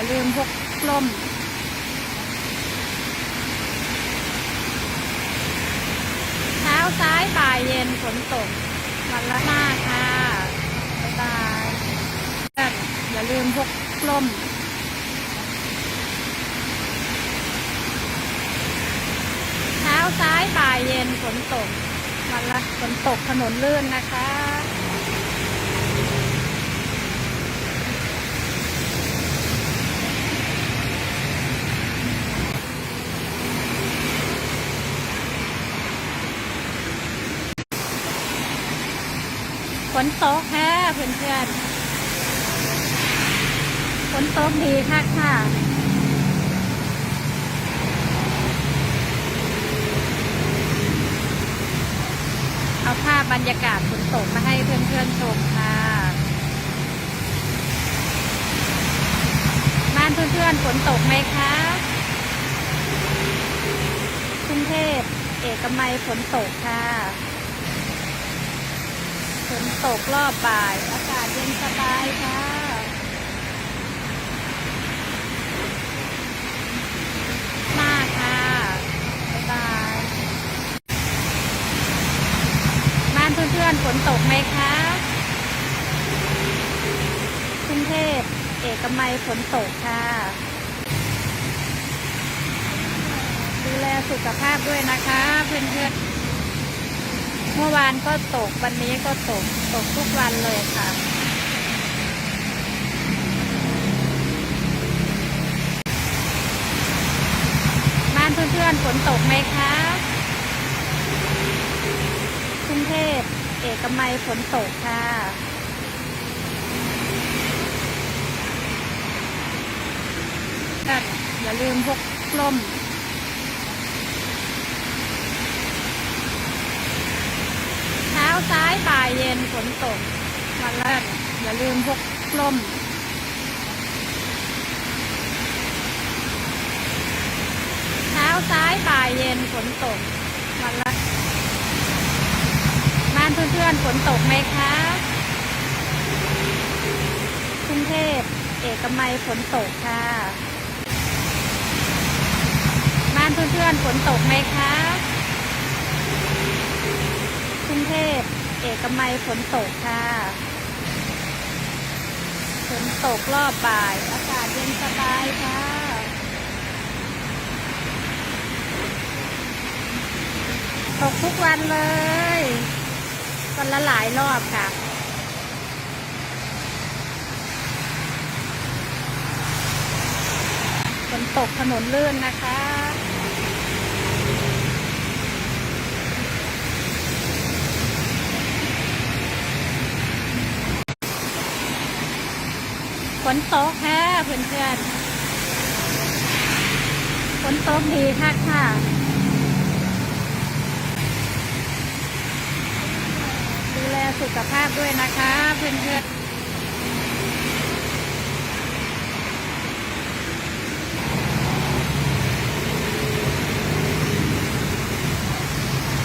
อย่าลืมพกล่มเช้าซ้ายบ่ายเย็นฝนตกวันละหน้าค่ะบ๊ายบายอย่าลืมพกล่มเช้าซ้ายบ่ายเย็นฝนตกวันละฝนตกถนนลื่นนะคะ ฝนตกแค่เพื่อนเพื่อนๆฝนตกดีค่ะค่ะเอาภาพบรรยากาศฝนตกมาให้เพื่อนๆชมค่ะบ้านเพื่อนๆฝนตกไหมคะกรุงเทพเอกมัยฝนตกค่ะ ฝนตกรอบบ่าย อากาศเย็นสบายค่ะ มาค่ะ บ๊ายบายบ้านเพื่อนๆฝนตกไหมคะกรุงเทพเอกมัยฝนตกค่ะ ดูแลสุขภาพด้วยนะคะ เพื่อนๆ เมื่อวานก็ตกวันนี้ก็ตกตกทุกวันเลยค่ะ บ้านเพื่อนๆฝนตกไหมคะกรุงเทพเอกมัยฝนตกค่ะอย่าลืมพกล่ม เช้าซ้ายบ่ายเย็นฝนตก วันละอย่าลืมพกล่มเช้าซ้ายบ่ายเย็นฝนตก วันละบ้านเพื่อนๆฝนตกไหมคะกรุงเทพเอกมัยฝนตกค่ะ บ้านเพื่อนๆฝนตกไหมคะ เทพ เอกมัยฝนตกค่ะ ฝนตกรอบบ่าย อากาศเย็นสบายค่ะ ตกทุกวันเลยวันละหลายรอบค่ะฝนตกถนนลื่นนะคะ ฝ นตกแค่เพื่อนๆฝนตกดีค่ะค่ะดูแลสุขภาพด้วยนะคะเพื่อนๆ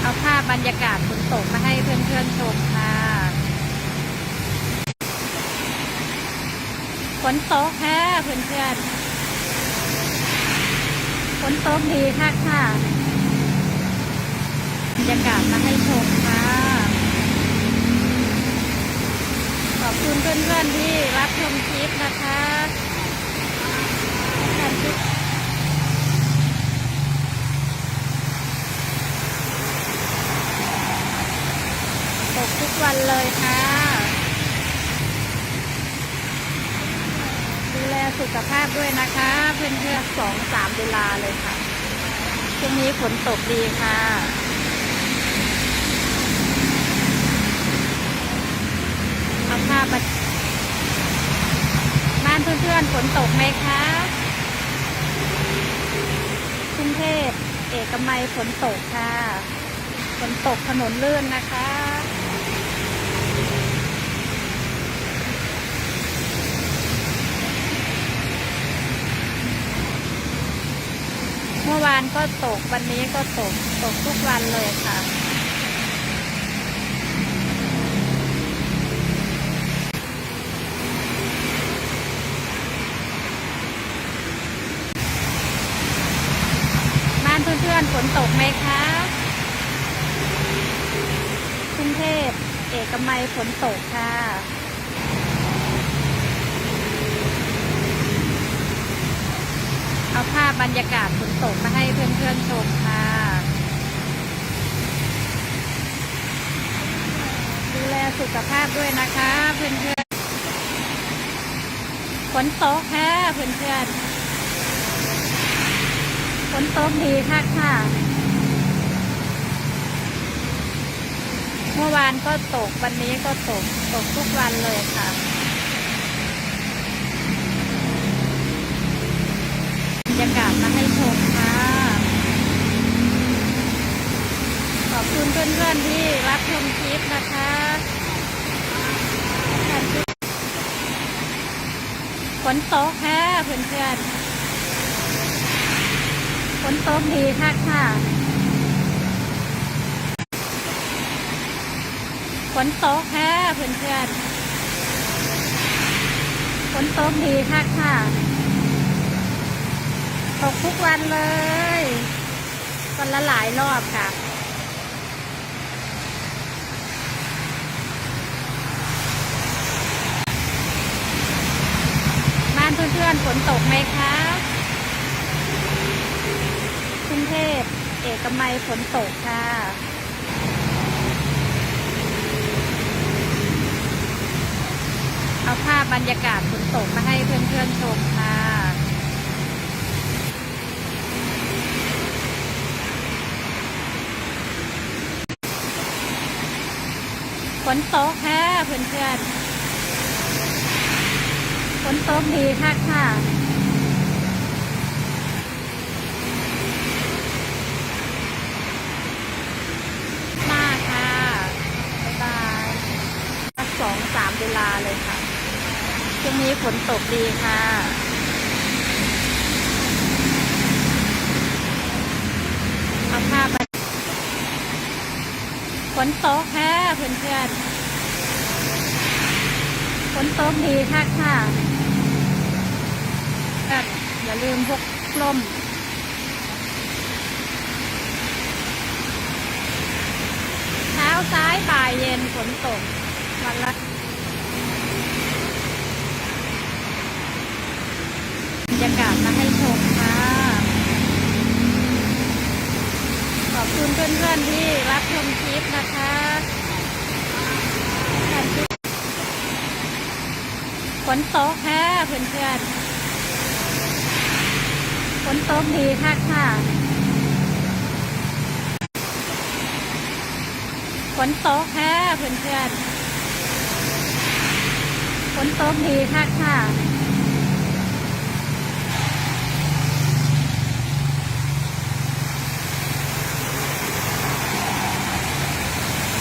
เอาภาพบรรยากาศฝนตกมาให้เพื่อนๆชมค่ะ ฝนตกแค่เพื่อนๆฝนตกดีค่ะค่ะบรรยากาศมาให้ชมค่ะ ขอบคุณเพื่อนๆที่รับชมคลิปนะคะท่านทุกตกทุกวันเลยค่ะ ดูแล ด้วยนะคะ เพื่อนๆสองสามเวลาเลยค่ะช่วงนี้ฝนตกดีค่ะเอาภาพมาบ้านเพื่อนๆฝนตกไหมคะกรุงเทพเอกมัยฝนตกค่ะ ฝนตกถนนลื่นนะคะานก็ตกวันนี้ก็ตกตกทุกวันเลยค่ะ บ้านเพื่อนๆฝนตกไหมคะกรุงเทพเอกมัยฝนตกค่ะ เอาภาพบรรยากาศฝนตกมาให้เพื่อนๆชมค่ะ ดูแลสุขภาพด้วยนะคะ เพื่อนๆฝนตกค่ะเพื่อนๆฝนตกดีค่ะค่ะ เมื่อวานก็ตกวันนี้ก็ตกตกทุกวันเลยค่ะ บรรยากาศมาให้ชมค่ะ ขอบคุณเพื่อนๆที่รับชมคลิปนะคะฝนตกค่ะเพื่อนๆฝนตกดีค่ะค่ะฝนตกค่ะเพื่อนๆฝนตกดีค่ะค่ะตกทุกวันเลยวันละหลายรอบค่ะานเพื่อนๆฝนตกไหมคะกรุงเทพเอกมัยฝนตกค่ะ เอาภาพบรรยากาศฝนตกมาให้เพื่อนๆชมค่ะ ฝนตกค่ะเพื่อนๆ นตกดีค่ะค่ะมากค่ะบ๊ายบายสองสามเวลาเลยค่ะช่วงนี้ฝนตกดีค่ะเอาภาพมาฝนตกค่ะเพื่อนๆฝนตกดีค่ะค่ะ อย่าลืมพกล่มเช้าซ้ายบ่ายเย็นฝนตกวันละบรรยากาศมาให้ชมค่ะ ขอบคุณเพื่อนๆที่รับชมคลิปนะคะฝนตกค่ะเพื่อนๆ นตกดีค่ะค่ะฝนตกค่ะเพื่อนๆฝนตกดีค่ะค่ะ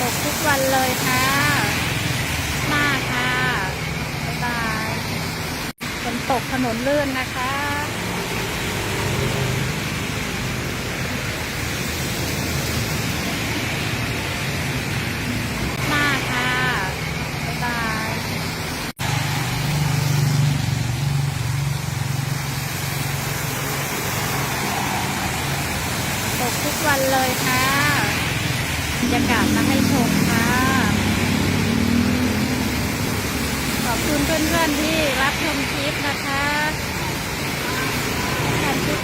ตกทุกวันเลยค่ะมากค่ะบ๊ายบายฝนตกถนนลื่นนะคะ มากค่ะ บ๊ายบาย ตกทุก วันเลยค่ะบรรยากาศมาให้ชมค่ะ ขอบคุณเพื่อนๆที่รับชมคลิปนะคะท่านที่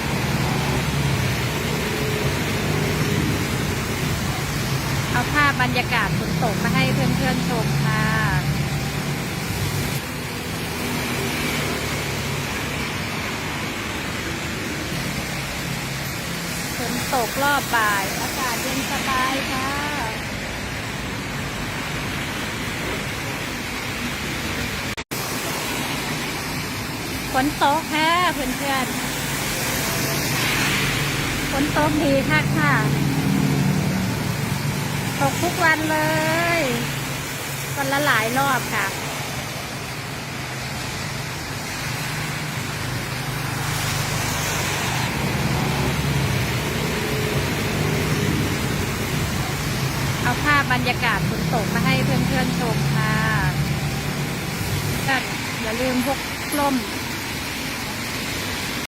เอาภาพบรรยากาศฝนตกมาให้เพื่อนๆชมค่ะ ฝน ตกรอบบ่าย อากาศเย็นสบายค่ะ ฝนตกค่ะเพื่อนๆ ฝนตกดีค่ะค่ะ ตกทุกวันเลย วันละหลายรอบค่ะ เอาภาพ บรรยากาศฝนตกมาให้เพื่อนๆชมค่ะก็อย่าลืมพกกล่ม